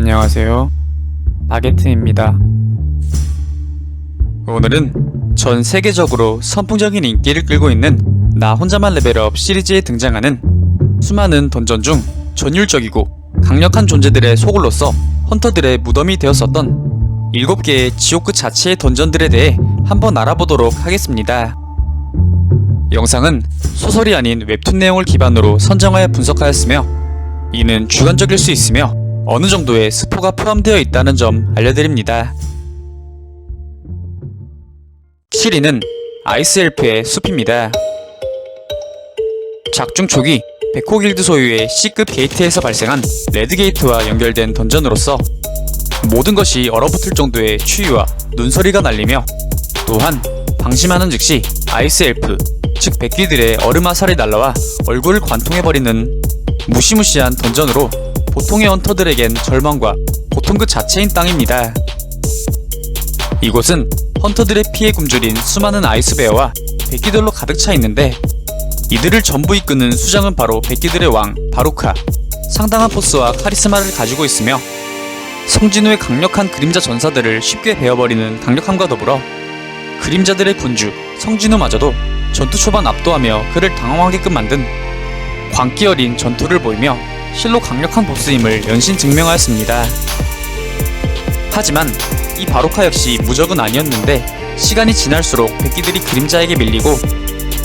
안녕하세요. 바게트입니다. 오늘은 전 세계적으로 선풍적인 인기를 끌고 있는 나 혼자만 레벨업 시리즈에 등장하는 수많은 던전 중 전율적이고 강력한 존재들의 소굴로서 헌터들의 무덤이 되었었던 7개의 지옥 그 자체의 던전들에 대해 한번 알아보도록 하겠습니다. 영상은 소설이 아닌 웹툰 내용을 기반으로 선정하여 분석하였으며 이는 주관적일 수 있으며 어느 정도의 스포가 포함되어 있다는 점 알려드립니다. 7위는 아이스 엘프의 숲입니다. 작중 초기 백호길드 소유의 C급 게이트에서 발생한 레드게이트와 연결된 던전으로서 모든 것이 얼어붙을 정도의 추위와 눈서리가 날리며 또한 방심하는 즉시 아이스 엘프 즉 백귀들의 얼음 화살이 날라와 얼굴을 관통해버리는 무시무시한 던전으로 보통의 헌터들에겐 절망과 고통 그 자체인 땅입니다. 이곳은 헌터들의 피해 굶주린 수많은 아이스베어와 백기들로 가득 차 있는데 이들을 전부 이끄는 수장은 바로 백기들의 왕 바루카 상당한 포스와 카리스마를 가지고 있으며 성진우의 강력한 그림자 전사들을 쉽게 베어버리는 강력함과 더불어 그림자들의 군주 성진우마저도 전투 초반 압도하며 그를 당황하게끔 만든 광기 어린 전투를 보이며 실로 강력한 보스임을 연신 증명하였습니다. 하지만 이 바로카 역시 무적은 아니었는데 시간이 지날수록 백기들이 그림자에게 밀리고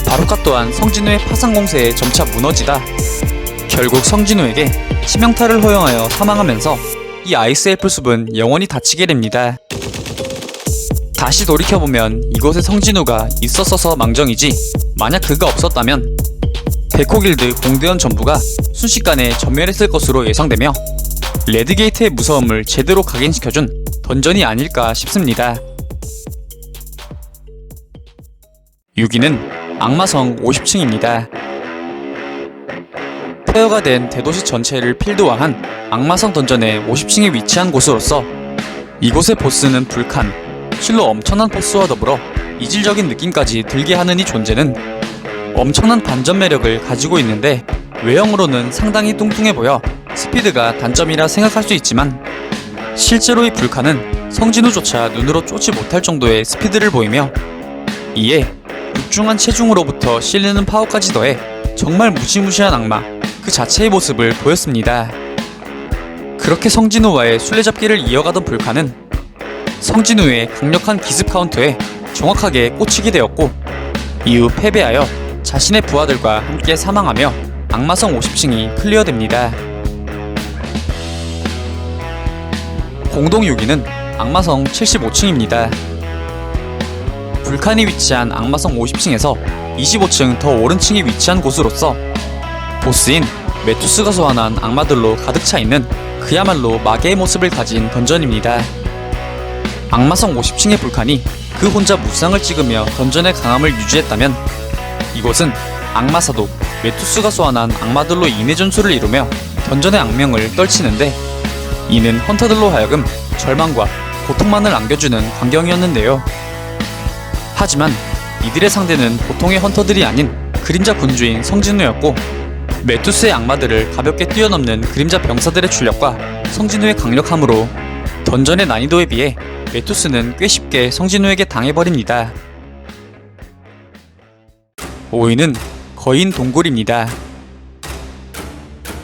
바로카 또한 성진우의 파상 공세에 점차 무너지다 결국 성진우에게 치명타를 허용하여 사망하면서 이 아이스 애플 숲은 영원히 닫히게 됩니다. 다시 돌이켜보면 이곳에 성진우가 있었어서 망정이지 만약 그가 없었다면 백호길드 공대원 전부가 순식간에 전멸했을 것으로 예상되며 레드게이트의 무서움을 제대로 각인시켜준 던전이 아닐까 싶습니다. 6위는 악마성 50층입니다. 폐허가 된 대도시 전체를 필드화한 악마성 던전의 50층에 위치한 곳으로서 이곳의 보스는 불칸, 실로 엄청난 보스와 더불어 이질적인 느낌까지 들게 하는 이 존재는 엄청난 반전 매력을 가지고 있는데 외형으로는 상당히 뚱뚱해 보여 스피드가 단점이라 생각할 수 있지만 실제로 이 불칸은 성진우조차 눈으로 쫓지 못할 정도의 스피드를 보이며 이에 육중한 체중으로부터 실리는 파워까지 더해 정말 무시무시한 악마 그 자체의 모습을 보였습니다. 그렇게 성진우와의 술래잡기를 이어가던 불칸은 성진우의 강력한 기습 카운터에 정확하게 꽂히게 되었고 이후 패배하여 자신의 부하들과 함께 사망하며 악마성 50층이 클리어됩니다. 공동 6위는 악마성 75층입니다. 불칸이 위치한 악마성 50층에서 25층 더 오른 층에 위치한 곳으로서 보스인 메투스가 소환한 악마들로 가득 차 있는 그야말로 마계의 모습을 가진 던전입니다. 악마성 50층의 불칸이 그 혼자 무쌍을 찍으며 던전의 강함을 유지했다면 이곳은 악마사도 메투스가 소환한 악마들로 인해 전술을 이루며 던전의 악명을 떨치는데 이는 헌터들로 하여금 절망과 고통만을 안겨주는 광경이었는데요. 하지만 이들의 상대는 보통의 헌터들이 아닌 그림자 군주인 성진우였고 메투스의 악마들을 가볍게 뛰어넘는 그림자 병사들의 출력과 성진우의 강력함으로 던전의 난이도에 비해 메투스는 꽤 쉽게 성진우에게 당해버립니다. 5위는 거인 동굴입니다.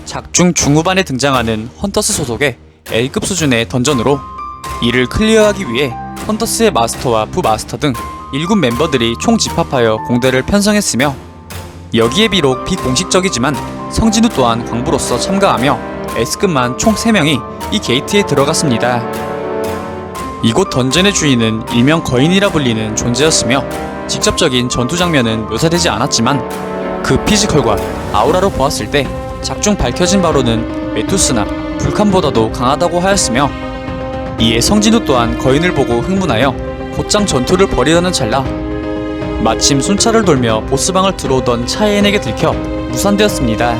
작중 중후반에 등장하는 헌터스 소속의 A급 수준의 던전으로 이를 클리어하기 위해 헌터스의 마스터와 부마스터 등 1군 멤버들이 총 집합하여 공대를 편성했으며 여기에 비록 비공식적이지만 성진우 또한 광부로서 참가하며 S급만 총 3명이 이 게이트에 들어갔습니다. 이곳 던전의 주인은 일명 거인이라 불리는 존재였으며 직접적인 전투 장면은 묘사되지 않았지만 그 피지컬과 아우라로 보았을 때 작중 밝혀진 바로는 메투스나 불칸보다도 강하다고 하였으며 이에 성진우 또한 거인을 보고 흥분하여 곧장 전투를 벌이려는 찰나 마침 순찰을 돌며 보스방을 들어오던 차이엔에게 들켜 무산되었습니다.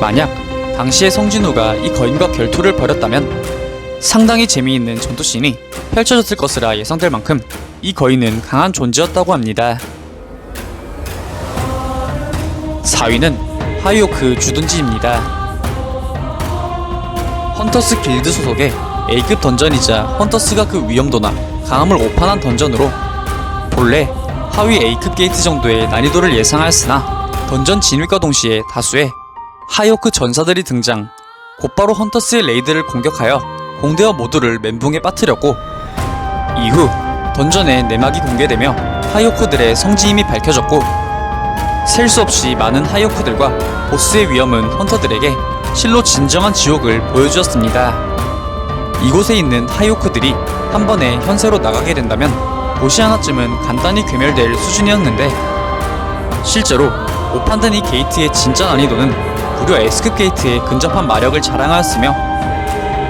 만약 당시의 성진우가 이 거인과 결투를 벌였다면 상당히 재미있는 전투씬이 펼쳐졌을 것이라 예상될 만큼 이 거인은 강한 존재였다고 합니다. 4위는 하이오크 주둔지입니다. 헌터스 길드 소속의 A급 던전이자 헌터스가 그 위험도나 강함을 오판한 던전으로 본래 하위 A급 게이트 정도의 난이도를 예상하였으나 던전 진입과 동시에 다수의 하이오크 전사들이 등장 곧바로 헌터스의 레이드를 공격하여 공대와 모두를 멘붕에 빠뜨렸고 이후 던전의 내막이 공개되며 하이오크들의 성지임이 밝혀졌고 셀 수 없이 많은 하이오크들과 보스의 위험은 헌터들에게 실로 진정한 지옥을 보여주었습니다. 이곳에 있는 하이오크들이 한 번에 현세로 나가게 된다면 보시 하나쯤은 간단히 괴멸될 수준이었는데 실제로 오판된 이 게이트의 진짜 난이도는 무려 S급 게이트에 근접한 마력을 자랑하였으며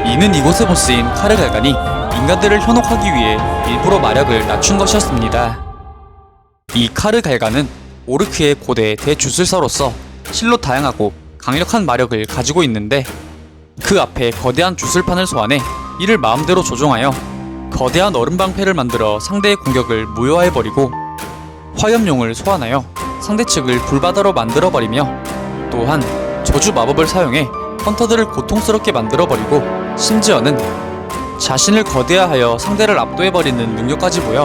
이는 이곳의 보스인 카르갈간이 인간들을 현혹하기 위해 일부러 마력을 낮춘 것이었습니다. 이 카르갈간은 오르크의 고대 대주술사로서 실로 다양하고 강력한 마력을 가지고 있는데 그 앞에 거대한 주술판을 소환해 이를 마음대로 조종하여 거대한 얼음 방패를 만들어 상대의 공격을 무효화해버리고 화염용을 소환하여 상대 측을 불바다로 만들어버리며 또한 저주 마법을 사용해 헌터들을 고통스럽게 만들어버리고 심지어는 자신을 거대화하여 상대를 압도해버리는 능력까지 보여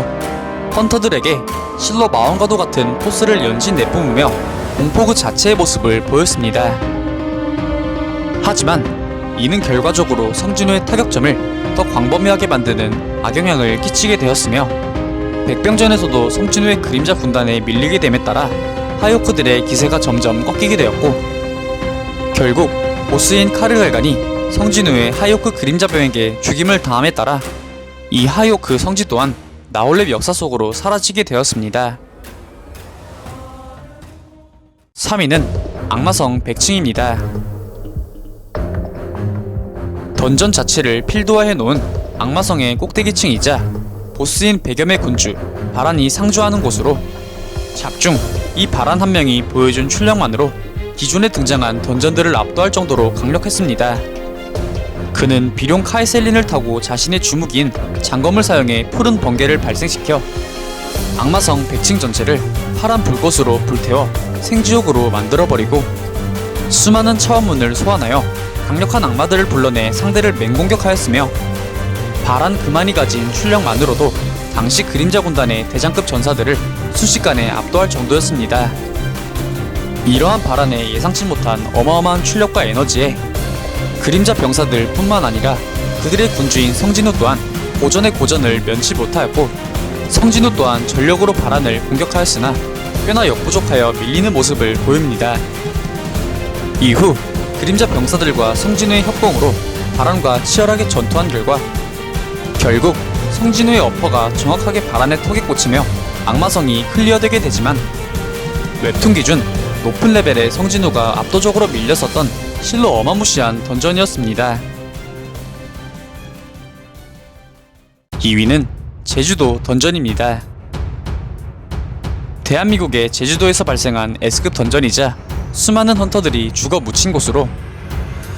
헌터들에게 실로 마왕과도 같은 포스를 연신 내뿜으며 공포 그 자체의 모습을 보였습니다. 하지만 이는 결과적으로 성진우의 타격점을 더 광범위하게 만드는 악영향을 끼치게 되었으며 백병전에서도 성진우의 그림자 군단에 밀리게 됨에 따라 하이오크들의 기세가 점점 꺾이게 되었고 결국 보스인 카르갈간이 성진우의 하이오크 그림자 병에게 죽임을 당함에 따라 이 하이오크 성지 또한 나홀랩 역사 속으로 사라지게 되었습니다. 3위는 악마성 백층입니다. 던전 자체를 필드화해 놓은 악마성의 꼭대기층이자 보스인 백여매 군주 바란이 상주하는 곳으로 작중 이 바란 한 명이 보여준 출력만으로 기존에 등장한 던전들을 압도할 정도로 강력했습니다. 그는 비룡 카이셀린을 타고 자신의 주무기인 장검을 사용해 푸른 번개를 발생시켜 악마성 백층 전체를 파란 불꽃으로 불태워 생지옥으로 만들어버리고 수많은 차원문을 소환하여 강력한 악마들을 불러내 상대를 맹공격하였으며 바란 그만이 가진 출력만으로도 당시 그림자 군단의 대장급 전사들을 순식간에 압도할 정도였습니다. 이러한 바란의 예상치 못한 어마어마한 출력과 에너지에 그림자 병사들 뿐만 아니라 그들의 군주인 성진우 또한 고전의 고전을 면치 못하였고 성진우 또한 전력으로 바란을 공격하였으나 꽤나 역부족하여 밀리는 모습을 보입니다. 이후 그림자 병사들과 성진우의 협공으로 바란과 치열하게 전투한 결과 결국 성진우의 어퍼가 정확하게 바란의 턱에 꽂히며 악마성이 클리어되게 되지만 웹툰 기준 높은 레벨의 성진우가 압도적으로 밀렸었던 실로 어마무시한 던전이었습니다. 2위는 제주도 던전입니다. 대한민국의 제주도에서 발생한 S급 던전이자 수많은 헌터들이 죽어 묻힌 곳으로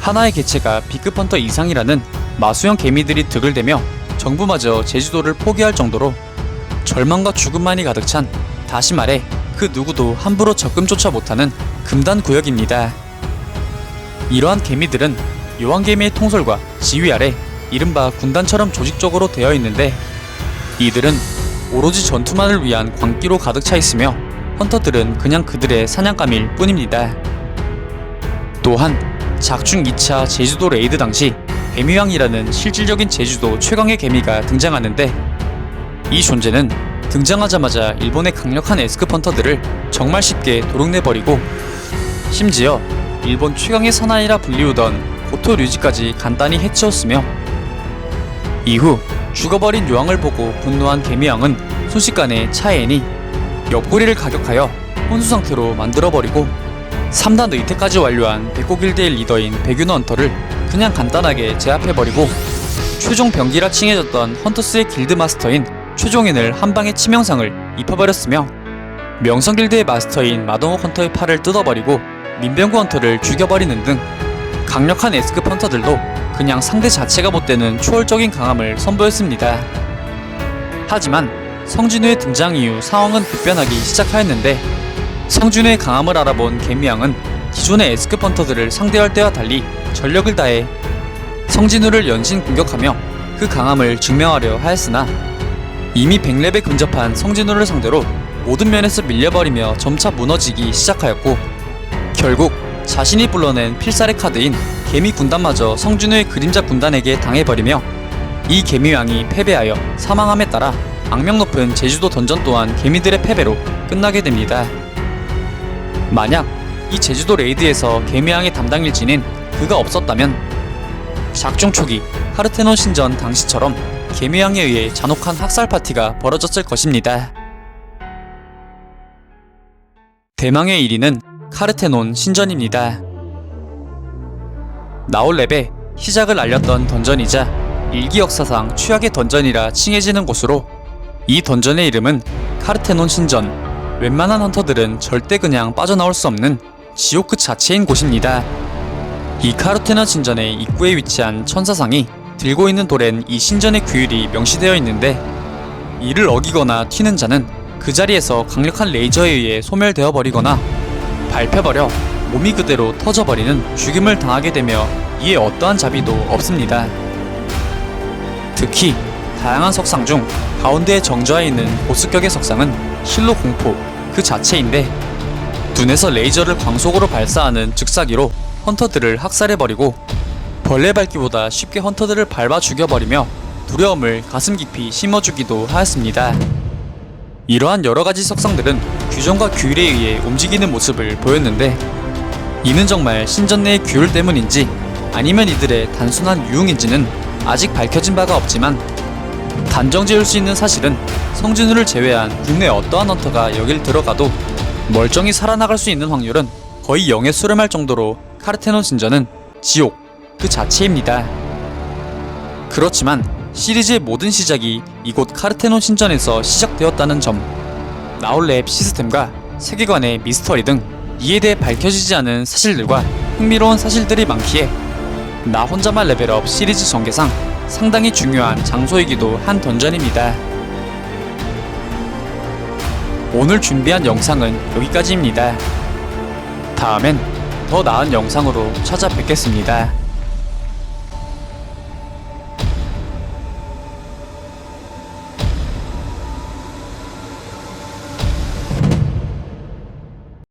하나의 개체가 B급 헌터 이상이라는 마수형 개미들이 득을 대며 정부마저 제주도를 포기할 정도로 절망과 죽음만이 가득 찬 다시 말해 그 누구도 함부로 접근조차 못하는 금단 구역입니다. 이러한 개미들은 요한개미의 통솔과 지휘 아래 이른바 군단처럼 조직적으로 되어 있는데 이들은 오로지 전투만을 위한 광기로 가득 차 있으며 헌터들은 그냥 그들의 사냥감일 뿐입니다. 또한 작중 2차 제주도 레이드 당시 개미왕이라는 실질적인 제주도 최강의 개미가 등장하는데 이 존재는 등장하자마자 일본의 강력한 S급 헌터들을 정말 쉽게 도륙내버리고 심지어 일본 최강의 사나이라 불리우던 고토 류지까지 간단히 해치웠으며 이후 죽어버린 요왕을 보고 분노한 개미왕은 순식간에 차에니 옆구리를 가격하여 혼수 상태로 만들어버리고 3단 의태까지 완료한 백고길드의 리더인 백윤호 헌터를 그냥 간단하게 제압해버리고 최종 병기라 칭해졌던 헌터스의 길드 마스터인 최종인을 한 방에 치명상을 입혀버렸으며 명성길드의 마스터인 마동욱 헌터의 팔을 뜯어버리고 민병구 헌터를 죽여버리는 등 강력한 S급 헌터들도 그냥 상대 자체가 못되는 초월적인 강함을 선보였습니다. 하지만 성진우의 등장 이후 상황은 급변하기 시작하였는데 성진우의 강함을 알아본 개미양은 기존의 S급 헌터들을 상대할 때와 달리 전력을 다해 성진우를 연신 공격하며 그 강함을 증명하려 하였으나 이미 100렙에 근접한 성진우를 상대로 모든 면에서 밀려버리며 점차 무너지기 시작하였고 결국 자신이 불러낸 필살의 카드인 개미 군단마저 성진우의 그림자 군단에게 당해버리며 이 개미왕이 패배하여 사망함에 따라 악명 높은 제주도 던전 또한 개미들의 패배로 끝나게 됩니다. 만약 이 제주도 레이드에서 개미왕의 담당일지는 그가 없었다면 작중 초기 하르테논 신전 당시처럼 개미왕에 의해 잔혹한 학살 파티가 벌어졌을 것입니다. 대망의 1위는 카르테논 신전입니다. 나올랩의 시작을 알렸던 던전이자 일기 역사상 최악의 던전이라 칭해지는 곳으로 이 던전의 이름은 카르테논 신전. 웬만한 헌터들은 절대 그냥 빠져나올 수 없는 지옥 그 자체인 곳입니다. 이 카르테논 신전의 입구에 위치한 천사상이 들고 있는 돌엔 이 신전의 규율이 명시되어 있는데 이를 어기거나 튀는 자는 그 자리에서 강력한 레이저에 의해 소멸되어 버리거나 밟혀버려 몸이 그대로 터져버리는 죽임을 당하게 되며 이에 어떠한 자비도 없습니다. 특히 다양한 석상 중 가운데에 정저해 있는 보스격의 석상은 실로 공포 그 자체인데 눈에서 레이저를 광속으로 발사하는 즉사기로 헌터들을 학살해버리고 벌레 밟기보다 쉽게 헌터들을 밟아 죽여버리며 두려움을 가슴 깊이 심어주기도 하였습니다. 이러한 여러가지 석상들은 규정과 규율에 의해 움직이는 모습을 보였는데 이는 정말 신전 내의 규율 때문인지 아니면 이들의 단순한 유흥인지는 아직 밝혀진 바가 없지만 단정 지을 수 있는 사실은 성진우를 제외한 국내 어떠한 헌터가 여길 들어가도 멀쩡히 살아나갈 수 있는 확률은 거의 0에 수렴할 정도로 카르테논 신전은 지옥 그 자체입니다. 그렇지만 시리즈의 모든 시작이 이곳 카르테논 신전에서 시작되었다는 점, 나올랩 시스템과 세계관의 미스터리 등 이에 대해 밝혀지지 않은 사실들과 흥미로운 사실들이 많기에 나 혼자만 레벨업 시리즈 전개상 상당히 중요한 장소이기도 한 던전입니다. 오늘 준비한 영상은 여기까지입니다. 다음엔 더 나은 영상으로 찾아뵙겠습니다.